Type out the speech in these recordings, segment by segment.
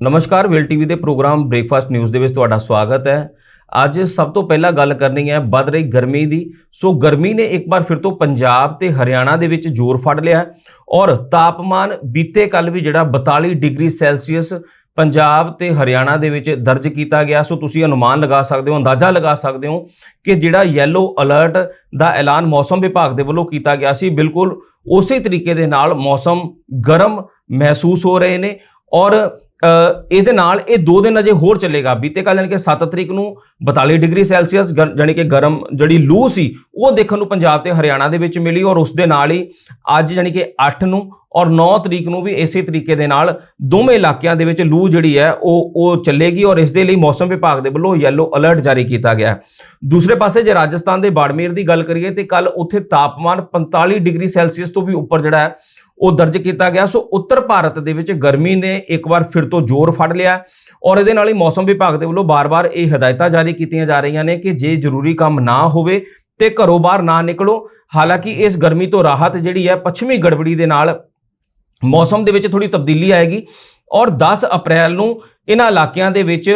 ਨਮਸਕਾਰ, ਵੇਲ ਟੀਵੀ ਦੇ ਪ੍ਰੋਗਰਾਮ ਬ੍ਰੇਕਫਾਸਟ ਨਿਊਜ਼ ਦੇ ਵਿੱਚ ਤੁਹਾਡਾ ਸਵਾਗਤ ਹੈ। ਅੱਜ ਸਭ ਤੋਂ ਪਹਿਲਾਂ ਗੱਲ ਕਰਨੀ ਹੈ ਵੱਧ ਰਹੀ ਗਰਮੀ ਦੀ। ਸੋ ਗਰਮੀ ਨੇ ਇੱਕ ਵਾਰ ਫਿਰ ਤੋਂ ਪੰਜਾਬ ਤੇ ਹਰਿਆਣਾ ਦੇ ਵਿੱਚ ਜ਼ੋਰ ਫੜ ਲਿਆ ਔਰ ਤਾਪਮਾਨ ਬੀਤੇ ਕੱਲ ਵੀ ਜਿਹੜਾ 42 ਡਿਗਰੀ ਸੈਲਸੀਅਸ ਪੰਜਾਬ ਤੇ ਹਰਿਆਣਾ ਦੇ ਵਿੱਚ ਦਰਜ ਕੀਤਾ ਗਿਆ। ਸੋ ਤੁਸੀਂ ਅਨੁਮਾਨ ਲਗਾ ਸਕਦੇ ਹੋ, ਅੰਦਾਜ਼ਾ ਲਗਾ ਸਕਦੇ ਹੋ ਕਿ ਜਿਹੜਾ ਯੈਲੋ ਅਲਰਟ ਦਾ ਐਲਾਨ ਮੌਸਮ ਵਿਭਾਗ ਦੇ ਵੱਲੋਂ ਕੀਤਾ ਗਿਆ ਸੀ, ਬਿਲਕੁਲ ਉਸੇ ਤਰੀਕੇ ਦੇ ਨਾਲ ਮੌਸਮ ਗਰਮ ਮਹਿਸੂਸ ਹੋ ਰਹੇ ਨੇ ਔਰ ਇਹਦੇ ਨਾਲ ਇਹ 2 ਦਿਨ ਅਜੇ ਹੋਰ ਚੱਲੇਗਾ। ਬੀਤੇ ਕੱਲ ਯਾਨੀ ਕਿ 7 ਤਰੀਕ ਨੂੰ 42 ਡਿਗਰੀ ਸੈਲਸੀਅਸ ਗ- ਯਾਨੀ ਕਿ ਗਰਮ ਜਿਹੜੀ ਲੂ ਸੀ, ਉਹ ਦੇਖਣ ਨੂੰ ਪੰਜਾਬ ਤੇ ਹਰਿਆਣਾ ਦੇ ਵਿੱਚ ਮਿਲੀ ਔਰ ਉਸ ਦੇ ਨਾਲ ਹੀ ਅੱਜ ਯਾਨੀ ਕਿ 8 ਨੂੰ ਔਰ 9 ਤਰੀਕ ਨੂੰ ਵੀ ਇਸੇ ਤਰੀਕੇ ਦੇ ਨਾਲ ਦੋਵੇਂ ਇਲਾਕਿਆਂ ਦੇ ਵਿੱਚ ਲੂ ਜਿਹੜੀ ਹੈ, ਉਹ ਉਹ ਚੱਲੇਗੀ ਔਰ ਇਸ ਦੇ ਲਈ ਮੌਸਮ ਵਿਭਾਗ ਦੇ ਵੱਲੋਂ ਯੈਲੋ ਅਲਰਟ ਜਾਰੀ ਕੀਤਾ ਗਿਆ ਹੈ। ਦੂਸਰੇ ਪਾਸੇ ਜੇ ਰਾਜਸਥਾਨ ਦੇ ਬਾੜਮੇਰ ਦੀ ਗੱਲ ਕਰੀਏ ਤੇ ਕੱਲ ਉੱਥੇ ਤਾਪਮਾਨ 45 ਡਿਗਰੀ ਸੈਲਸੀਅਸ ਤੋਂ ਵੀ ਉੱਪਰ ਜਿਹੜਾ ਹੈ ਉਹ ਦਰਜ ਕੀਤਾ ਗਿਆ। ਸੋ ਉੱਤਰ ਭਾਰਤ ਦੇ ਵਿੱਚ ਗਰਮੀ ਨੇ ਇੱਕ ਵਾਰ ਫਿਰ ਤੋਂ ਜ਼ੋਰ ਫੜ ਲਿਆ ਔਰ ਇਹਦੇ ਨਾਲ ਹੀ ਮੌਸਮ ਵਿਭਾਗ ਦੇ ਵੱਲੋਂ ਬਾਰ-ਬਾਰ ਇਹ ਹਦਾਇਤਾਂ ਜਾਰੀ ਕੀਤੀਆਂ ਜਾ ਰਹੀਆਂ ਨੇ ਕਿ ਜੇ ਜ਼ਰੂਰੀ ਕੰਮ ਨਾ ਹੋਵੇ ਤੇ ਘਰੋਂ ਬਾਹਰ ਨਾ ਨਿਕਲੋ। ਹਾਲਾਂਕਿ ਇਸ ਗਰਮੀ ਤੋਂ ਰਾਹਤ ਜਿਹੜੀ ਹੈ ਪੱਛਮੀ ਗੜਬੜੀ ਦੇ ਨਾਲ ਮੌਸਮ ਦੇ ਵਿੱਚ ਥੋੜੀ ਤਬਦੀਲੀ ਆਏਗੀ ਔਰ 10 ਅਪ੍ਰੈਲ ਨੂੰ ਇਹਨਾਂ ਇਲਾਕਿਆਂ ਦੇ ਵਿੱਚ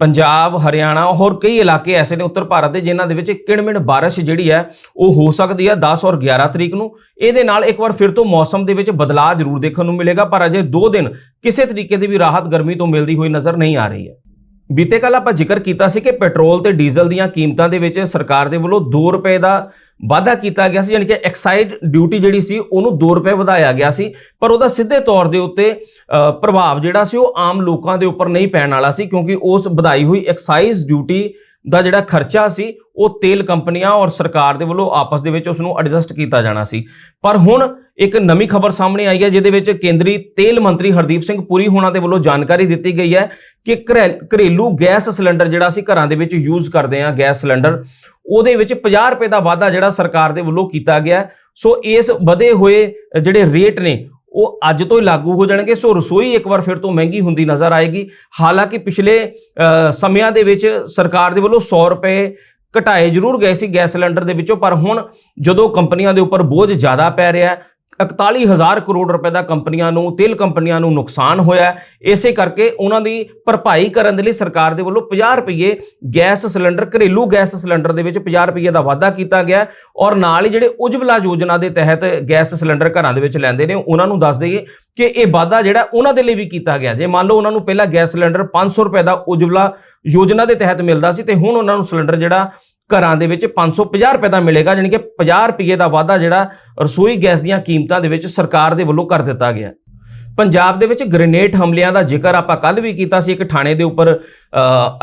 ਪੰਜਾਬ, ਹਰਿਆਣਾ, ਹੋਰ ਕਈ ਇਲਾਕੇ ਐਸੇ ਨੇ ਉੱਤਰ ਭਾਰਤ ਦੇ ਜਿਨ੍ਹਾਂ ਦੇ ਵਿੱਚ ਕਿਣਮਿਣ ਬਾਰਿਸ਼ ਜਿਹੜੀ ਹੈ, ਉਹ ਹੋ ਸਕਦੀ ਹੈ 10 ਔਰ 11 ਤਰੀਕ ਨੂੰ। ਇਹਦੇ ਨਾਲ ਇੱਕ ਵਾਰ ਫਿਰ ਤੋਂ ਮੌਸਮ ਦੇ ਵਿੱਚ ਬਦਲਾਅ ਜ਼ਰੂਰ ਦੇਖਣ ਨੂੰ ਮਿਲੇਗਾ, ਪਰ ਅਜੇ 2 ਦਿਨ ਕਿਸੇ ਤਰੀਕੇ ਦੀ ਵੀ ਰਾਹਤ ਗਰਮੀ ਤੋਂ ਮਿਲਦੀ ਹੋਈ ਨਜ਼ਰ ਨਹੀਂ ਆ ਰਹੀ ਹੈ। ਬੀਤੇ ਕੱਲ ਆਪਾਂ ਜ਼ਿਕਰ ਕੀਤਾ ਸੀ ਕਿ ਪੈਟਰੋਲ ਤੇ ਡੀਜ਼ਲ ਦੀਆਂ ਕੀਮਤਾਂ ਦੇ ਵਿੱਚ ਸਰਕਾਰ ਦੇ ਵੱਲੋਂ 2 ਰੁਪਏ ਦਾ ਵਾਧਾ ਕੀਤਾ ਗਿਆ ਸੀ, ਯਾਨੀ ਕਿ ਐਕਸਾਈਜ਼ ਡਿਊਟੀ ਜਿਹੜੀ ਸੀ, ਉਹਨੂੰ 2 ਰੁਪਏ ਵਧਾਇਆ ਗਿਆ ਸੀ, ਪਰ ਉਹਦਾ ਸਿੱਧੇ ਤੌਰ ਦੇ ਉੱਤੇ ਪ੍ਰਭਾਵ ਜਿਹੜਾ ਸੀ, ਉਹ ਆਮ ਲੋਕਾਂ ਦੇ ਉੱਪਰ ਨਹੀਂ ਪੈਣ ਵਾਲਾ ਸੀ, ਕਿਉਂਕਿ ਉਸ ਵਧਾਈ ਹੋਈ ਐਕਸਾਈਜ਼ ਡਿਊਟੀ ਦਾ ਜਿਹੜਾ ਖਰਚਾ ਸੀ, ਉਹ ਤੇਲ ਕੰਪਨੀਆਂ ਔਰ ਸਰਕਾਰ ਦੇ ਵੱਲੋਂ ਆਪਸ ਦੇ ਵਿੱਚ ਉਸ ਨੂੰ ਐਡਜਸਟ ਕੀਤਾ ਜਾਣਾ ਸੀ। ਪਰ ਹੁਣ ਇੱਕ ਨਵੀਂ ਖਬਰ ਸਾਹਮਣੇ ਆਈ ਹੈ, ਜਿਹਦੇ ਵਿੱਚ ਕੇਂਦਰੀ ਤੇਲ ਮੰਤਰੀ ਹਰਦੀਪ ਸਿੰਘ ਪੁਰੀ ਹੋਣਾ ਦੇ ਵੱਲੋਂ ਜਾਣਕਾਰੀ ਦਿੱਤੀ ਗਈ ਹੈ ਕਿ ਘਰੈ- ਘਰੇਲੂ ਗੈਸ ਸਿਲੰਡਰ ਜਿਹੜਾ ਅਸੀਂ ਘਰਾਂ ਦੇ ਵਿੱਚ ਯੂਜ਼ ਕਰਦੇ ਹਾਂ, ਗੈਸ ਸਿਲੰਡਰ, ਉਹਦੇ ਵਿੱਚ 50 ਰੁਪਏ ਦਾ ਵਾਧਾ ਜਿਹੜਾ ਸਰਕਾਰ ਦੇ ਵੱਲੋਂ ਕੀਤਾ ਗਿਆ ਸੋ ਇਸ ਵਧੇ ਹੋਏ ਜਿਹੜੇ ਰੇਟ ਨੇ, ਉਹ ਅੱਜ ਤੋਂ ਹੀ ਲਾਗੂ ਹੋ ਜਾਣਗੇ। ਸੋ ਰਸੋਈ ਇੱਕ ਵਾਰ ਫਿਰ ਤੋਂ ਮਹਿੰਗੀ ਹੁੰਦੀ ਨਜ਼ਰ ਆਏਗੀ। ਹਾਲਾਂਕਿ ਪਿਛਲੇ ਸਮਿਆਂ ਦੇ ਵਿੱਚ ਸਰਕਾਰ ਦੇ ਵੱਲੋਂ 100 ਰੁਪਏ ਘਟਾਏ ਜ਼ਰੂਰ ਗਏ ਸੀ ਗੈਸ ਸਿਲੰਡਰ ਦੇ ਵਿੱਚੋਂ, ਪਰ ਹੁਣ ਜਦੋਂ ਕੰਪਨੀਆਂ ਦੇ ਉੱਪਰ ਬੋਝ ਜ਼ਿਆਦਾ ਪੈ ਰਿਹਾ 41000 ਕਰੋੜ ਰੁਪਏ ਦਾ ਕੰਪਨੀਆਂ ਨੂੰ, ਤੇਲ ਕੰਪਨੀਆਂ ਨੂੰ ਨੁਕਸਾਨ ਹੋਇਆ ਇਸੇ ਕਰਕੇ ਉਹਨਾਂ ਦੀ ਭਰਪਾਈ ਕਰਨ ਦੇ ਲਈ ਸਰਕਾਰ ਦੇ ਵੱਲੋਂ 50 ਰੁਪਏ ਗੈਸ ਸਿਲੰਡਰ, ਘਰੇਲੂ ਗੈਸ ਸਿਲੰਡਰ ਦੇ ਵਿੱਚ 50 ਰੁਪਏ ਦਾ ਵਾਧਾ ਕੀਤਾ ਗਿਆ ਔਰ ਨਾਲ ਹੀ ਜਿਹੜੇ ਉਜਵਲਾ ਯੋਜਨਾ ਦੇ ਤਹਿਤ ਗੈਸ ਸਿਲੰਡਰ ਘਰਾਂ ਦੇ ਵਿੱਚ ਲੈਂਦੇ ਨੇ, ਉਹਨਾਂ ਨੂੰ ਦੱਸ ਦਈਏ ਕਿ ਇਹ ਵਾਧਾ ਜਿਹੜਾ ਉਹਨਾਂ ਦੇ ਲਈ ਵੀ ਕੀਤਾ ਗਿਆ। ਜੇ ਮੰਨ ਲਓ ਉਹਨਾਂ ਨੂੰ ਪਹਿਲਾਂ ਗੈਸ ਸਿਲੰਡਰ 500 ਰੁਪਏ ਦਾ ਉਜਵਲਾ ਯੋਜਨਾ ਦੇ ਤਹਿਤ ਮਿਲਦਾ ਸੀ ਤੇ ਹੁਣ ਉਹਨਾਂ ਨੂੰ ਸਿਲੰਡਰ ਜਿਹੜਾ ਘਰਾਂ ਦੇ ਵਿੱਚ 550 ਰੁਪਏ ਦਾ ਮਿਲੇਗਾ ਯਾਨੀ ਕਿ 50 ਰੁਪਏ ਦਾ ਵਾਧਾ ਜਿਹੜਾ ਰਸੋਈ ਗੈਸ ਦੀਆਂ ਕੀਮਤਾਂ ਦੇ ਵਿੱਚ ਸਰਕਾਰ ਦੇ ਵੱਲੋਂ ਕਰ ਦਿੱਤਾ ਗਿਆ। ਪੰਜਾਬ ਦੇ ਵਿੱਚ ਗ੍ਰੇਨੇਡ ਹਮਲਿਆਂ ਦਾ ਜ਼ਿਕਰ ਆਪਾਂ ਕੱਲ ਵੀ ਕੀਤਾ ਸੀ। ਇੱਕ ਥਾਣੇ ਦੇ ਉੱਪਰ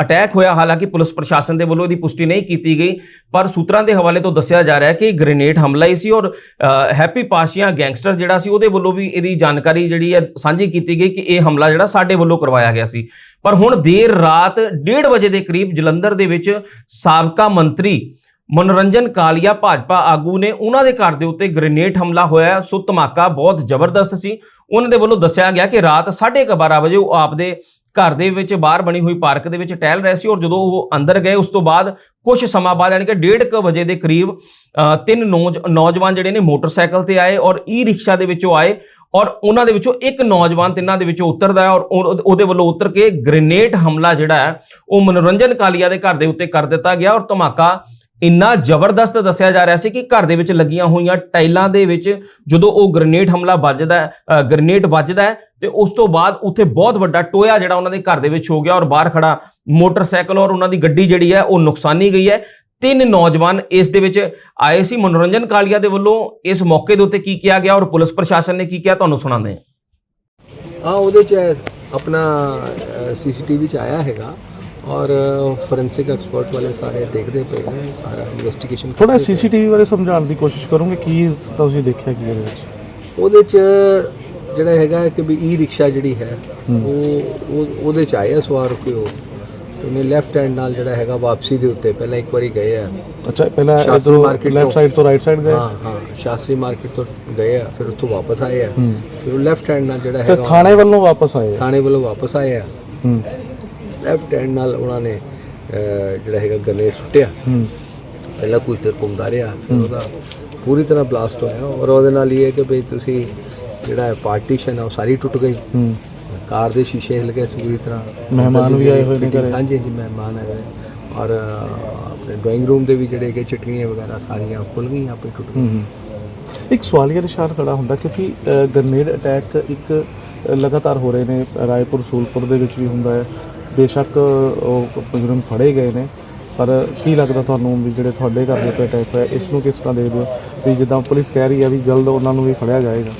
ਅਟੈਕ ਹੋਇਆ। ਹਾਲਾਂਕਿ ਪੁਲਿਸ ਪ੍ਰਸ਼ਾਸਨ ਦੇ ਵੱਲੋਂ ਇਹਦੀ ਪੁਸ਼ਟੀ ਨਹੀਂ ਕੀਤੀ ਗਈ, ਪਰ ਸੂਤਰਾਂ ਦੇ ਹਵਾਲੇ ਤੋਂ ਦੱਸਿਆ ਜਾ ਰਿਹਾ ਹੈ ਕਿ ਗ੍ਰੇਨੇਡ ਹਮਲਾ ਹੀ ਸੀ ਔਰ ਹੈਪੀ ਪਾਸ਼ੀਆਂ ਗੈਂਗਸਟਰ ਜਿਹੜਾ ਸੀ, ਉਹਦੇ ਵੱਲੋਂ ਵੀ ਇਹਦੀ ਜਾਣਕਾਰੀ ਜਿਹੜੀ ਹੈ ਸਾਂਝੀ ਕੀਤੀ ਗਈ ਕਿ ਇਹ ਹਮਲਾ ਜਿਹੜਾ ਸਾਡੇ ਵੱਲੋਂ ਕਰਵਾਇਆ ਗਿਆ ਸੀ। ਪਰ ਹੁਣ ਦੇਰ ਰਾਤ 1:30 ਵਜੇ ਦੇ ਕਰੀਬ ਜਲੰਧਰ ਦੇ ਵਿੱਚ ਸਾਬਕਾ ਮੰਤਰੀ ਮਨੋਰੰਜਨ ਕਾਲੀਆ ਭਾਜਪਾ ਆਗੂ ਨੇ ਉਹਨਾਂ ਦੇ ਘਰ ਦੇ ਉੱਤੇ ਗ੍ਰੇਨੇਡ ਹਮਲਾ ਹੋਇਆ। ਸੋ ਧਮਾਕਾ ਬਹੁਤ ਜ਼ਬਰਦਸਤ ਸੀ। ਉਹਨਾਂ ਦੇ ਵੱਲੋਂ ਦੱਸਿਆ ਗਿਆ ਕਿ ਰਾਤ 12:30 ਵਜੇ ਉਹ ਆਪਦੇ ਘਰ ਦੇ ਵਿੱਚ ਬਾਹਰ ਬਣੀ ਹੋਈ ਪਾਰਕ ਦੇ ਵਿੱਚ ਟਹਿਲ ਰਹੇ ਸੀ ਔਰ ਜਦੋਂ ਉਹ ਅੰਦਰ ਗਏ, ਉਸ ਤੋਂ ਬਾਅਦ ਕੁਝ ਸਮਾਂ ਬਾਅਦ ਯਾਨੀ ਕਿ 1:30 ਵਜੇ ਦੇ ਕਰੀਬ ਤਿੰਨ ਨੌਜ- ਨੌਜਵਾਨ ਜਿਹੜੇ ਨੇ ਮੋਟਰਸਾਈਕਲ ਤੇ ਆਏ ਔਰ ਈ ਰਿਕਸ਼ਾ ਦੇ ਵਿੱਚੋਂ ਆਏ ਔਰ ਉਹਨਾਂ ਦੇ ਵਿੱਚੋਂ ਇੱਕ ਨੌਜਵਾਨ ਤਿੰਨਾਂ ਦੇ ਵਿੱਚੋਂ ਉਤਰਦਾ ਹੈ ਔਰ ਉਹ- ਉਹਦੇ ਵੱਲੋਂ ਉਤਰ ਕੇ ਗ੍ਰੇਨੇਡ ਹਮਲਾ ਜਿਹੜਾ ਹੈ, ਉਹ ਮਨੋਰੰਜਨ ਕਾਲੀਆ ਦੇ ਘਰ ਦੇ ਉੱਤੇ ਕਰ ਦਿੱਤਾ ਗਿਆ ਔਰ ਧਮਾਕਾ ਇੰਨਾ ਜ਼ਬਰਦਸਤ ਦੱਸਿਆ ਜਾ ਰਿਹਾ ਸੀ ਕਿ ਘਰ ਦੇ ਵਿੱਚ ਲੱਗੀਆਂ ਹੋਈਆਂ ਟਾਈਲਾਂ ਦੇ ਵਿੱਚ ਜਦੋਂ ਉਹ ਗ੍ਰੇਨੇਡ ਹਮਲਾ ਵੱਜਦਾ ਹੈ ਗ੍ਰੇਨੇਡ ਵੱਜਦਾ ਤੇ ਉਸ ਤੋਂ ਬਾਅਦ ਉੱਥੇ ਬਹੁਤ ਵੱਡਾ ਟੋਇਆ ਜਿਹੜਾ ਉਹਨਾਂ ਦੇ ਘਰ ਦੇ ਵਿੱਚ ਹੋ ਗਿਆ ਔਰ ਬਾਹਰ ਖੜਾ ਮੋਟਰਸਾਈਕਲ ਔਰ ਉਹਨਾਂ ਦੀ ਗੱਡੀ ਜਿਹੜੀ ਹੈ ਉਹ ਨੁਕਸਾਨੀ ਗਈ ਹੈ। ਤਿੰਨ ਨੌਜਵਾਨ ਇਸ ਦੇ ਵਿੱਚ ਆਏ ਸੀ। ਮਨੋਰੰਜਨ ਕਾਲੀਆ ਦੇ ਵੱਲੋਂ ਇਸ ਮੌਕੇ ਦੇ ਉੱਤੇ ਕੀ ਕਿਹਾ ਗਿਆ ਔਰ ਪੁਲਿਸ ਪ੍ਰਸ਼ਾਸਨ ਨੇ ਕੀ ਕਿਹਾ, ਤੁਹਾਨੂੰ ਸੁਣਾਉਂਦੇ ਹਾਂ। ਹਾਂ, ਉਹਦੇ ਚ ਆਪਣਾ ਸੀਸੀਟੀਵੀ ਚ ਆਇਆ ਹੈਗਾ। ਔਰ ਫੋਰੈਂਸਿਕ ਐਕਸਪਰਟ ਵਾਲੇ ਸਾਰੇ ਦੇਖਦੇ ਪਏ ਨੇ ਸਾਰਾ ਇਨਵੈਸਟੀਗੇਸ਼ਨ ਥੋੜਾ ਸੀਸੀਟੀਵੀ ਬਾਰੇ ਸਮਝਾਉਣ ਦੀ ਕੋਸ਼ਿਸ਼ ਕਰੋਗੇ ਕੀ ਤੁਸੀਂ ਦੇਖਿਆ ਕੀ ਇਹਦੇ ਵਿੱਚ? ਉਹਦੇ ਚ ਜਿਹੜਾ ਹੈਗਾ ਕਿ ਵੀ ਈ ਰਿਕਸ਼ਾ ਜਿਹੜੀ ਹੈ ਉਹ ਉਹ- ਉਹਦੇ ਚ ਆਇਆ ਸਵਾਰ ਕੇ ਉਹ? ਉਹਨੇ ਲੈਫਟ ਹੈਂਡ ਨਾਲ ਜਿਹੜਾ ਹੈਗਾ ਵਾਪਸੀ ਦੇ ਉੱਤੇ ਪਹਿਲਾਂ ਇੱਕ ਵਾਰੀ ਗਏ ਆ। ਅੱਛਾ ਪਹਿਲਾਂ ਸ਼ਾਸਤਰੀ ਇਧਰੋਂ ਲੈਫਟ। ਸਾਈਡ ਤੋਂ। ਰਾਈਟ ਸਾਈਡ ਗਏ? ਹਾਂ ਹਾਂ ਸ਼ਾਸਤਰੀ ਮਾਰਕੀਟ ਤੋਂ ਗਏ ਆ ਫਿਰ ਉੱਥੋਂ ਵਾਪਸ ਆਏ ਆ। ਹੂੰ। ਫਿਰ ਉਹ ਲੈਫਟ ਹੈਂਡ ਨਾਲ ਜਿਹੜਾ ਤੇ ਹੈਗਾ ਥਾਣੇ ਵੱਲੋਂ ਵਾਪਸ ਆਏ ਆ। ਥਾਣੇ ਵੱਲੋਂ ਵਾਪਸ ਆਏ ਆ। ਹੂੰ। ਲੈਫਟ ਹੈਂਡ ਨਾਲ ਉਹਨਾਂ ਨੇ ਜਿਹੜਾ ਹੈਗਾ ਗਨੇ ਸੁੱਟਿਆ। ਪਹਿਲਾਂ ਕੋਈ ਤੇ ਘੁੰਮਦਾ ਰਿਹਾ ਫਿਰ ਉਹਦਾ ਪੂਰੀ ਤਰ੍ਹਾਂ ਬਲਾਸਟ ਹੋਇਆ ਔਰ ਉਹਦੇ ਨਾਲ ਇਹ ਹੈ ਕਿ ਭਈ ਤੁਸੀਂ ਜਿਹੜਾ ਪਾਰਟੀਸ਼ਨ ਹੈ ਉਹ ਸਾਰੀ ਟੁੱਟ ਗਈ। ਕਾਰ ਦੇ ਸ਼ੀਸ਼ੇ ਹਿਲ ਗਏ ਸੀ ਪੂਰੀ ਤਰ੍ਹਾਂ। ਮਹਿਮਾਨ ਵੀ ਆਏ ਹੋਏ ਨੇ ਘਰੇ। ਹਾਂਜੀ ਹਾਂਜੀ ਮਹਿਮਾਨ ਆਏ। ਔਰ ਆਪਣੇ ਡਰਾਇੰਗ ਰੂਮ ਦੇ ਵੀ ਜਿਹੜੇ ਕਿ ਚਟਨੀਆਂ ਵਗੈਰਾ ਸਾਰੀਆਂ ਖੁੱਲ ਗਈਆਂ ਆਪੇ ਟੁੱਟ ਗਈਆਂ। ਇੱਕ ਸਵਾਲੀਆ ਨਿਸ਼ਾਨ ਖੜਾ ਹੁੰਦਾ ਕਿਉਂਕਿ ਗ੍ਰਨੇਡ ਅਟੈਕ ਇੱਕ ਲਗਾਤਾਰ ਹੋ ਰਹੇ ਨੇ। ਰਾਏਪੁਰ ਸੂਲਪੁਰ ਦੇ ਵਿੱਚ ਵੀ ਹੁੰਦਾ ਹੈ। ਬੇਸ਼ੱਕ ਉਹ ਮੁਜਰਮ ਫੜੇ ਗਏ ਨੇ ਪਰ ਕੀ ਲੱਗਦਾ ਤੁਹਾਨੂੰ ਵੀ ਜਿਹੜੇ ਤੁਹਾਡੇ ਘਰ ਦੇ ਉੱਤੇ ਅਟੈਕ ਹੋਇਆ ਇਸ ਨੂੰ ਕਿਸ ਤਰ੍ਹਾਂ ਦੇਖਦੇ ਹੋ? ਵੀ ਜਿੱਦਾਂ ਪੁਲਿਸ ਕਹਿ ਰਹੀ ਹੈ ਵੀ ਜਲਦ ਉਹਨਾਂ ਨੂੰ ਵੀ ਫੜਿਆ ਜਾਏਗਾ।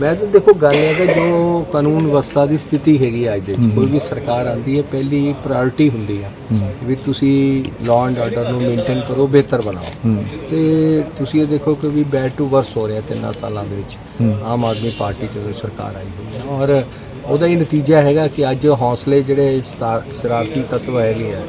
ਮੈਂ ਤਾਂ ਦੇਖੋ ਗੱਲ ਇਹ ਹੈ ਕਿ ਜੋ ਕਾਨੂੰਨ ਵਿਵਸਥਾ ਦੀ ਸਥਿਤੀ ਹੈਗੀ ਅੱਜ ਦੇ ਵਿੱਚ, ਕੋਈ ਵੀ ਸਰਕਾਰ ਆਂਦੀ ਹੈ ਪਹਿਲੀ ਪ੍ਰਾਇੋਰਟੀ ਹੁੰਦੀ ਹੈ। ਵੀ ਤੁਸੀਂ ਲਾਅ ਐਂਡ ਆਰਡਰ ਨੂੰ ਮੇਨਟੇਨ ਕਰੋ ਬਿਹਤਰ ਬਣਾਓ। ਤੇ ਤੁਸੀਂ ਇਹ ਦੇਖੋ ਕਿ ਵੀ ਬੈਡ ਟੂ ਵਰਸ ਹੋ ਰਿਹਾ ਤਿੰਨਾਂ ਸਾਲਾਂ ਦੇ ਵਿੱਚ। ਆਮ ਆਦਮੀ ਪਾਰਟੀ ਜਦੋਂ ਸਰਕਾਰ ਆਈ ਹੋਈ ਹੈ ਔਰ ਉਹਦਾ ਹੀ ਨਤੀਜਾ ਹੈਗਾ ਕਿ ਅੱਜ ਹੌਸਲੇ ਜਿਹੜੇ ਸ਼ਰਾਰਤੀ ਤੱਤਵ ਹੈਗੇ ਆ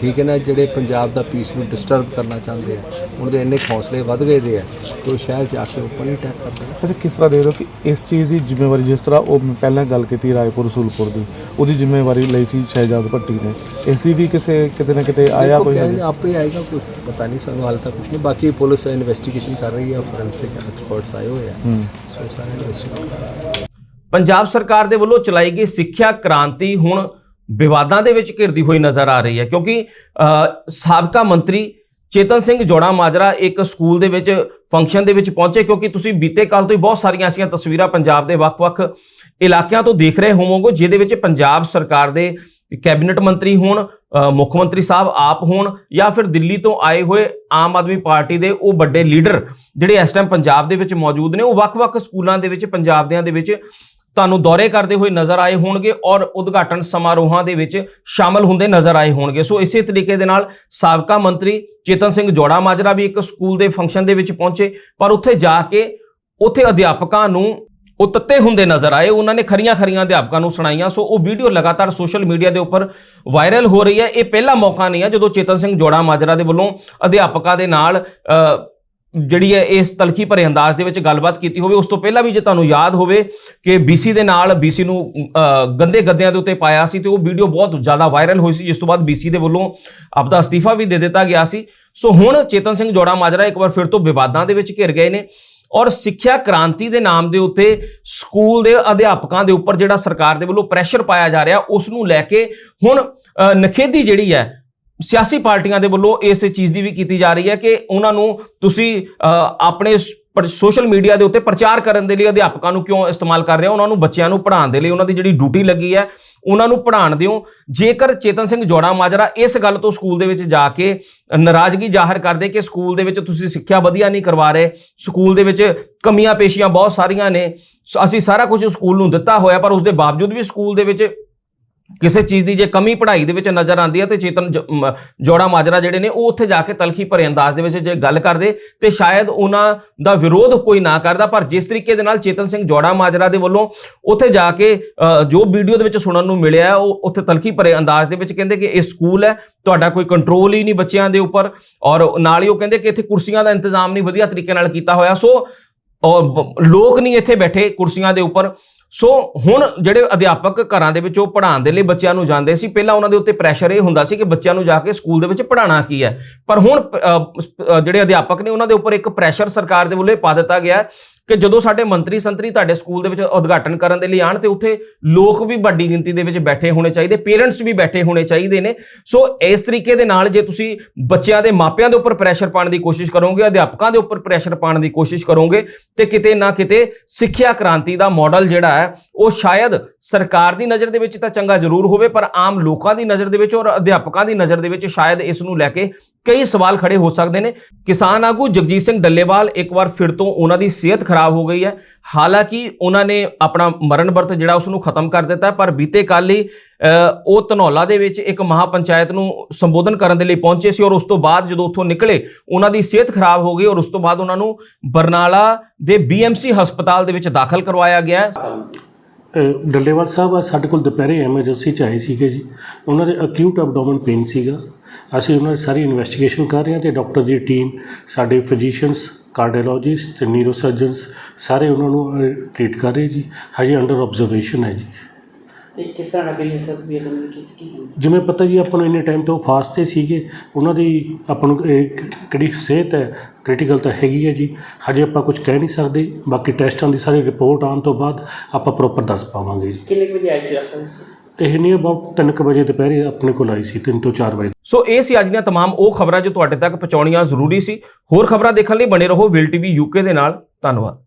ਠੀਕ ਹੈ ਨਾ ਜਿਹੜੇ ਪੰਜਾਬ ਦਾ ਪੀਸ ਨੂੰ ਡਿਸਟਰਬ ਕਰਨਾ ਚਾਹੁੰਦੇ ਆ ਉਹਨਾਂ ਦੇ ਇੰਨੇ ਹੌਸਲੇ ਵੱਧ ਗਏ ਦੇ ਆ ਉਹ ਸ਼ਹਿਰ ਜਾ ਕੇ ਉੱਪਰ ਹੀ ਅਟੈਕ ਕਰਦੇ ਆ ਅੱਛਾ ਕਿਸ ਤਰ੍ਹਾਂ ਦੇ ਹੋ ਕਿ ਇਸ ਚੀਜ਼ ਦੀ ਜ਼ਿੰਮੇਵਾਰੀ ਜਿਸ ਤਰ੍ਹਾਂ ਉਹ ਪਹਿਲਾਂ ਗੱਲ ਕੀਤੀ ਰਾਏਪੁਰ ਸੂਲਪੁਰ ਦੀ ਉਹਦੀ ਜ਼ਿੰਮੇਵਾਰੀ ਲਈ ਸੀ ਸ਼ਹਿਜਾਦ ਭੱਟੀ ਨੇ। ਇਸ ਦੀ ਵੀ ਕਿਸੇ ਕਿਤੇ ਨਾ ਕਿਤੇ ਆਇਆ ਕੋਈ? ਆਪੇ ਆਏਗਾ ਕੁਝ ਪਤਾ ਨਹੀਂ ਸਾਨੂੰ ਹਾਲ ਤੱਕ ਕੁਝ ਨਹੀਂ। ਬਾਕੀ ਪੁਲਿਸ ਇਨਵੈਸਟੀਗੇਸ਼ਨ ਕਰ ਰਹੀ ਹੈ ਫੋਰੈਂਸਿਕ ਐਕਸਪਰਟਸ ਆਏ ਹੋਏ ਆ। ਸੋ ਸਾਰੇ ਆ। ਪੰਜਾਬ ਸਰਕਾਰ ਦੇ ਵੱਲੋਂ ਚਲਾਈ ਗਈ ਸਿੱਖਿਆ ਕ੍ਰਾਂਤੀ ਹੁਣ ਵਿਵਾਦਾਂ ਦੇ ਵਿੱਚ ਘਿਰਦੀ ਹੋਈ ਨਜ਼ਰ ਆ ਰਹੀ ਹੈ ਕਿਉਂਕਿ ਸਾਬਕਾ ਮੰਤਰੀ ਚੇਤਨ ਸਿੰਘ ਜੋੜਾ ਮਾਜਰਾ ਇੱਕ ਸਕੂਲ ਦੇ ਵਿੱਚ ਫੰਕਸ਼ਨ ਦੇ ਵਿੱਚ ਪਹੁੰਚੇ ਕਿਉਂਕਿ ਤੁਸੀਂ ਬੀਤੇ ਕੱਲ ਤੋਂ ਹੀ ਬਹੁਤ ਸਾਰੀਆਂ ਐਸੀਆਂ ਤਸਵੀਰਾਂ ਪੰਜਾਬ ਦੇ ਵੱਖ-ਵੱਖ ਇਲਾਕਿਆਂ ਤੋਂ ਦੇਖ ਰਹੇ ਹੋਵੋਗੇ, ਜਿਹਦੇ ਵਿੱਚ ਪੰਜਾਬ ਸਰਕਾਰ ਦੇ ਕੈਬਨਿਟ ਮੰਤਰੀ ਹੋਣ ਮੁੱਖ ਮੰਤਰੀ ਸਾਹਿਬ ਆਪ ਹੋਣ ਜਾਂ ਫਿਰ ਦਿੱਲੀ ਤੋਂ ਆਏ ਹੋਏ ਆਮ ਆਦਮੀ ਪਾਰਟੀ ਦੇ ਉਹ ਵੱਡੇ ਲੀਡਰ ਜਿਹੜੇ ਇਸ ਟਾਈਮ ਪੰਜਾਬ ਦੇ ਵਿੱਚ ਮੌਜੂਦ ਨੇ, ਉਹ ਵੱਖ-ਵੱਖ ਸਕੂਲਾਂ ਦੇ ਵਿੱਚ, ਪੰਜਾਬ ਦਿਆਂ ਦੇ ਵਿੱਚ ਤੁਹਾਨੂੰ ਦੌਰੇ ਕਰਦੇ ਹੋਏ ਨਜ਼ਰ ਆਏ ਹੋਣਗੇ ਔਰ ਉਦਘਾਟਨ ਸਮਾਰੋਹਾਂ ਦੇ ਵਿੱਚ ਸ਼ਾਮਲ ਹੁੰਦੇ ਨਜ਼ਰ ਆਏ ਹੋਣਗੇ। ਸੋ ਇਸੇ ਤਰੀਕੇ ਦੇ ਨਾਲ ਸਾਬਕਾ ਮੰਤਰੀ ਚੇਤਨ ਸਿੰਘ ਜੋੜਾ ਮਾਜਰਾ ਵੀ ਇੱਕ ਸਕੂਲ ਦੇ ਫੰਕਸ਼ਨ ਦੇ ਵਿੱਚ ਪਹੁੰਚੇ ਪਰ ਉੱਥੇ ਜਾ ਕੇ ਉੱਥੇ ਅਧਿਆਪਕਾਂ ਨੂੰ ਉਹ ਤੱਤੇ ਹੁੰਦੇ ਨਜ਼ਰ ਆਏ। ਉਹਨਾਂ ਨੇ ਖਰੀਆਂ ਖਰੀਆਂ ਅਧਿਆਪਕਾਂ ਨੂੰ ਸੁਣਾਈਆਂ। ਸੋ ਉਹ ਵੀਡੀਓ ਲਗਾਤਾਰ ਸੋਸ਼ਲ ਮੀਡੀਆ ਦੇ ਉੱਪਰ ਵਾਇਰਲ ਹੋ ਰਹੀ ਹੈ। ਇਹ ਪਹਿਲਾ ਮੌਕਾ ਨਹੀਂ ਹੈ ਜਦੋਂ ਚੇਤਨ ਸਿੰਘ ਜੋੜਾ ਮਾਜਰਾ ਦੇ ਵੱਲੋਂ ਅਧਿਆਪਕਾਂ ਦੇ ਨਾਲ ਅ, ਜਿਹੜੀ ਹੈ ਇਸ ਤਲਖੀ ਭਰੇ ਅੰਦਾਜ਼ ਦੇ ਵਿੱਚ ਗੱਲਬਾਤ ਕੀਤੀ ਹੋਵੇ ਉਸ ਤੋਂ ਪਹਿਲਾਂ ਵੀ ਜੇ ਤੁਹਾਨੂੰ ਯਾਦ ਹੋਵੇ ਕਿ BC ਦੇ ਨਾਲ BC ਨੂੰ ਗੰਦੇ ਗੱਦਿਆਂ ਦੇ ਉੱਤੇ ਪਾਇਆ ਸੀ ਤੇ ਉਹ ਵੀਡੀਓ ਬਹੁਤ ਜ਼ਿਆਦਾ ਵਾਇਰਲ ਹੋਈ ਸੀ ਜਿਸ ਤੋਂ ਬਾਅਦ BC ਦੇ ਵੱਲੋਂ ਆਪਦਾ ਅਸਤੀਫਾ ਵੀ ਦੇ ਦਿੱਤਾ ਗਿਆ ਸੀ। ਸੋ ਹੁਣ ਚੇਤਨ ਸਿੰਘ ਜੋੜਾ ਮਾਜਰਾ ਇੱਕ ਵਾਰ ਫਿਰ ਤੋਂ ਵਿਵਾਦਾਂ ਦੇ ਵਿੱਚ ਘਿਰ ਗਏ ਨੇ ਔਰ ਸਿੱਖਿਆ ਕ੍ਰਾਂਤੀ ਦੇ ਨਾਮ ਦੇ ਉੱਤੇ ਸਕੂਲ ਦੇ ਅਧਿਆਪਕਾਂ ਦੇ ਉੱਪਰ ਜਿਹੜਾ ਸਰਕਾਰ ਦੇ ਵੱਲੋਂ ਪ੍ਰੈਸ਼ਰ ਪਾਇਆ ਜਾ ਰਿਹਾ ਉਸ ਨੂੰ ਲੈ ਕੇ ਹੁਣ ਅ, ਨਖੇਦੀ ਜਿਹੜੀ ਹੈ ਸਿਆਸੀ ਪਾਰਟੀਆਂ ਦੇ ਵੱਲੋਂ ਇਸ ਚੀਜ਼ ਦੀ ਵੀ ਕੀਤੀ ਜਾ ਰਹੀ ਹੈ ਕਿ ਉਹਨਾਂ ਨੂੰ ਤੁਸੀਂ ਆਪਣੇ ਸੋਸ਼ਲ ਮੀਡੀਆ ਦੇ ਉੱਤੇ ਪ੍ਰਚਾਰ ਕਰਨ ਦੇ ਲਈ ਅਧਿਆਪਕਾਂ ਨੂੰ ਕਿਉਂ ਇਸਤੇਮਾਲ ਕਰ ਰਹੇ ਹੋ? ਉਹਨਾਂ ਨੂੰ ਬੱਚਿਆਂ ਨੂੰ ਪੜ੍ਹਾਉਣ ਦੇ ਲਈ ਉਹਨਾਂ ਦੀ ਜਿਹੜੀ ਡਿਊਟੀ ਲੱਗੀ ਹੈ, ਉਹਨਾਂ ਨੂੰ ਪੜ੍ਹਾਉਣ ਦਿਓ। ਜੇਕਰ ਚੇਤਨ ਸਿੰਘ ਜੋੜਾ ਮਾਜਰਾ ਇਸ ਗੱਲ ਤੋਂ ਸਕੂਲ ਦੇ ਵਿੱਚ ਜਾ ਕੇ ਨਾਰਾਜ਼ਗੀ ਜ਼ਾਹਰ ਕਰਦੇ ਕਿ ਸਕੂਲ ਦੇ ਵਿੱਚ ਤੁਸੀਂ ਸਿੱਖਿਆ ਵਧੀਆ ਨਹੀਂ ਕਰਵਾ ਰਹੇ, ਸਕੂਲ ਦੇ ਵਿੱਚ ਕਮੀਆਂ ਪੇਸ਼ੀਆਂ ਬਹੁਤ ਸਾਰੀਆਂ ਨੇ, ਸ- ਅਸੀਂ ਸਾਰਾ ਕੁਝ ਸਕੂਲ ਨੂੰ ਦਿੱਤਾ ਹੋਇਆ ਪਰ ਉਸ ਦੇ ਬਾਵਜੂਦ ਵੀ ਸਕੂਲ ਦੇ ਵਿੱਚ ਕਿਸੇ ਚੀਜ਼ ਦੀ ਜੇ ਕਮੀ ਪੜ੍ਹਾਈ ਦੇ ਵਿੱਚ ਨਜ਼ਰ ਆਉਂਦੀ ਹੈ ਤੇ ਚੇਤਨ ਜੋੜਾ ਮਾਜਰਾ ਜਿਹੜੇ ਨੇ, ਉਹ ਉੱਥੇ ਜਾ ਕੇ ਤਲਖੀ ਭਰੇ ਅੰਦਾਜ਼ ਦੇ ਵਿੱਚ ਜੇ ਗੱਲ ਕਰਦੇ, ਤੇ ਸ਼ਾਇਦ ਉਹਨਾਂ ਦਾ ਵਿਰੋਧ ਕੋਈ ਨਾ ਕਰਦਾ, ਪਰ ਜਿਸ ਤਰੀਕੇ ਦੇ ਨਾਲ ਚੇਤਨ ਸਿੰਘ ਜੋੜਾ ਮਾਜਰਾ ਦੇ ਵੱਲੋਂ ਉੱਥੇ ਜਾ ਕੇ ਜੋ ਵੀਡੀਓ ਦੇ ਵਿੱਚ ਸੁਣਨ ਨੂੰ ਮਿਲਿਆ ਉਹ ਉੱਥੇ ਤਲਖੀ ਭਰੇ ਅੰਦਾਜ਼ ਦੇ ਵਿੱਚ ਕਹਿੰਦੇ ਕਿ ਇਹ ਸਕੂਲ ਹੈ, ਤੁਹਾਡਾ ਕੋਈ ਕੰਟਰੋਲ ਹੀ ਨਹੀਂ ਬੱਚਿਆਂ ਦੇ ਉੱਪਰ, ਔਰ ਨਾਲ ਹੀ ਉਹ ਕਹਿੰਦੇ ਕਿ ਇੱਥੇ ਕੁਰਸੀਆਂ ਦਾ ਇੰਤਜ਼ਾਮ ਨਹੀਂ ਵਧੀਆ ਤਰੀਕੇ ਨਾਲ ਕੀਤਾ ਹੋਇਆ, ਸੋ ਔਰ ਲੋਕ ਨਹੀਂ ਇੱਥੇ ਬੈਠੇ ਕੁਰਸੀਆਂ ਦੇ ਉੱਪਰ। ਸੋ ਹੁਣ ਜਿਹੜੇ ਅਧਿਆਪਕ ਘਰਾਂ ਦੇ ਵਿੱਚ ਉਹ ਪੜ੍ਹਾਉਣ ਦੇ ਲਈ ਬੱਚਿਆਂ ਨੂੰ ਜਾਂਦੇ ਸੀ, ਪਹਿਲਾਂ ਉਹਨਾਂ ਦੇ ਉੱਤੇ ਪ੍ਰੈਸ਼ਰ ਇਹ ਹੁੰਦਾ ਸੀ ਕਿ ਬੱਚਿਆਂ ਨੂੰ ਜਾ ਕੇ ਸਕੂਲ ਦੇ ਵਿੱਚ ਪੜ੍ਹਾਉਣਾ ਕੀ ਹੈ। ਪਰ ਹੁਣ ਜਿਹੜੇ ਅਧਿਆਪਕ ਨੇ ਉਹਨਾਂ ਦੇ ਉੱਪਰ ਇੱਕ ਪ੍ਰੈਸ਼ਰ ਸਰਕਾਰ ਦੇ ਵੱਲੋਂ ਇਹ ਪਾ ਦਿੱਤਾ ਗਿਆ ਕਿ ਜਦੋਂ ਸਾਡੇ ਮੰਤਰੀ ਸੰਤਰੀ ਤੁਹਾਡੇ ਸਕੂਲ ਦੇ ਵਿੱਚ ਉਦਘਾਟਨ ਕਰਨ ਦੇ ਲਈ ਆਣ ਤੇ ਉੱਥੇ ਲੋਕ ਵੀ ਵੱਡੀ ਗਿਣਤੀ ਦੇ ਵਿੱਚ ਬੈਠੇ ਹੋਣੇ ਚਾਹੀਦੇ, ਪੇਰੈਂਟਸ ਵੀ ਬੈਠੇ ਹੋਣੇ ਚਾਹੀਦੇ ਨੇ। ਸੋ ਇਸ ਤਰੀਕੇ ਦੇ ਨਾਲ ਜੇ ਤੁਸੀਂ ਬੱਚਿਆਂ ਦੇ ਮਾਪਿਆਂ ਦੇ ਉੱਪਰ ਪ੍ਰੈਸ਼ਰ ਪਾਉਣ ਦੀ ਕੋਸ਼ਿਸ਼ ਕਰੋਗੇ, ਅਧਿਆਪਕਾਂ ਦੇ ਉੱਪਰ ਪ੍ਰੈਸ਼ਰ ਪਾਉਣ ਦੀ ਕੋਸ਼ਿਸ਼ ਕਰੋਗੇ ਤੇ ਕਿਤੇ ਨਾ ਕਿਤੇ ਸਿੱਖਿਆ ਕ੍ਰਾਂਤੀ ਦਾ ਮਾਡਲ ਜਿਹੜਾ ਹੈ, ਉਹ ਸ਼ਾਇਦ ਸਰਕਾਰ ਦੀ ਨਜ਼ਰ ਦੇ ਵਿੱਚ ਤਾਂ ਚੰਗਾ ਜ਼ਰੂਰ ਹੋਵੇ, ਪਰ ਆਮ ਲੋਕਾਂ ਦੀ ਨਜ਼ਰ ਦੇ ਵਿੱਚ ਔਰ ਅਧਿਆਪਕਾਂ ਦੀ ਨਜ਼ਰ ਦੇ ਵਿੱਚ ਸ਼ਾਇਦ ਇਸ ਨੂੰ ਲੈ ਕੇ ਕਈ ਸਵਾਲ ਖੜੇ ਹੋ ਸਕਦੇ ਨੇ। ਕਿਸਾਨ ਆਗੂ ਜਗਜੀਤ ਸਿੰਘ ਡੱਲੇਵਾਲ ਇੱਕ ਵਾਰ ਫਿਰ ਤੋਂ ਉਹਨਾਂ ਦੀ ਸਿਹਤ ਖਰਾਬ ਹੋ ਗਈ ਹੈ। ਹਾਲਾਂਕਿ ਉਹਨਾਂ ਨੇ ਆਪਣਾ ਮਰਨ ਵਰਤ ਜਿਹੜਾ ਉਸ ਨੂੰ ਖਤਮ ਕਰ ਦਿੱਤਾ ਪਰ ਬੀਤੇ ਕੱਲ੍ਹ ਹੀ ਉਹ ਧਨੌਲਾ ਦੇ ਵਿੱਚ ਇੱਕ ਮਹਾਪੰਚਾਇਤ ਨੂੰ ਸੰਬੋਧਨ ਕਰਨ ਦੇ ਲਈ ਪਹੁੰਚੇ ਸੀ ਔਰ ਉਸ ਤੋਂ ਬਾਅਦ ਜਦੋਂ ਉੱਥੋਂ ਨਿਕਲੇ, ਉਹਨਾਂ ਦੀ ਸਿਹਤ ਖਰਾਬ ਹੋ ਗਈ ਔਰ ਉਸ ਤੋਂ ਬਾਅਦ ਉਹਨਾਂ ਨੂੰ ਬਰਨਾਲਾ ਦੇ ਬੀਐਮਸੀ ਹਸਪਤਾਲ ਦੇ ਵਿੱਚ ਦਾਖਲ ਕਰਵਾਇਆ ਗਿਆ ਡੱਲੇਵਾਲ ਸਾਹਿਬ ਸਾਡੇ ਕੋਲ ਦੁਪਹਿਰੇ ਐਮਰਜੈਂਸੀ ਚ ਆਏ ਸੀਗੇ ਜੀ। ਉਹਨਾਂ ਦੇ ਅਕਿਊਟ ਐਬਡੋਮਨ ਪੇਨ ਸੀਗਾ। ਅਸੀਂ ਉਹਨਾਂ ਦੀ ਸਾਰੀ ਇਨਵੈਸਟੀਗੇਸ਼ਨ ਕਰ ਰਹੇ ਹਾਂ ਤੇ ਡਾਕਟਰ ਦੀ ਟੀਮ ਸਾਡੇ ਫਿਜ਼ੀਸ਼ੀਅਨਸ ਕਾਰਡੀਓਲੋਜਿਸਟ ਤੇ ਨਿਊਰੋਸਰਜਨਸ ਸਾਰੇ ਉਹਨਾਂ ਨੂੰ ਟ੍ਰੀਟ ਕਰ ਰਹੇ ਜੀ। ਹਜੇ ਅੰਡਰ ਆਬਜ਼ਰਵੇਸ਼ਨ ਹੈ ਜੀ। ਤੇ ਕਿਸ ਤਰ੍ਹਾਂ ਲੱਗ ਰਹੀ ਹੈ ਸਰ ਤਬੀਅਤ ਉਹਨਾਂ ਦੀ? ਕਿਸ ਕੀ ਜਿਵੇਂ ਪਤਾ ਜੀ ਆਪਾਂ ਨੂੰ ਇੰਨੇ ਟਾਈਮ ਤੋਂ ਫਾਸਟ ਤੇ ਸੀਗੇ ਉਹਨਾਂ ਦੀ ਆਪਾਂ ਨੂੰ ਕਿਹੜੀ ਸਿਹਤ ਹੈ ਕ੍ਰਿਟੀਕਲ ਤਾਂ ਹੈਗੀ ਹੈ ਜੀ। ਹਜੇ ਆਪਾਂ ਕੁਝ ਕਹਿ ਨਹੀਂ ਸਕਦੇ ਬਾਕੀ ਟੈਸਟਾਂ ਦੀ ਸਾਰੀ ਰਿਪੋਰਟ ਆਉਣ ਤੋਂ ਬਾਅਦ ਆਪਾਂ ਪ੍ਰੋਪਰ ਦੱਸ ਪਾਵਾਂਗੇ ਜੀ। ਕਿੰਨੇ ਵਜੇ ਆਏ ਸੀ ਅਸਲ ਇਹ ਨਹੀਂ ਅਬਾਊਟ 3 ਵਜੇ ਦੁਪਹਿਰੇ ਆਪਣੇ ਕੋਲ ਆਈ ਸੀ 3 ਤੋਂ 4 ਵਜੇ ਸੋ ਇਹ ਸੀ ਅੱਜ ਦੀਆਂ तमाम ਉਹ ਖਬਰਾਂ ਜੋ ਤੁਹਾਡੇ ਤੱਕ ਪਹੁੰਚਾਉਣੀਆਂ ਜ਼ਰੂਰੀ ਸੀ ਹੋਰ ਖਬਰਾਂ ਦੇਖਣ ਲਈ ਬਣੇ ਰਹੋ ਵਿਲ ਟੀਵੀ ਯੂਕੇ ਦੇ ਨਾਲ ਧੰਨਵਾਦ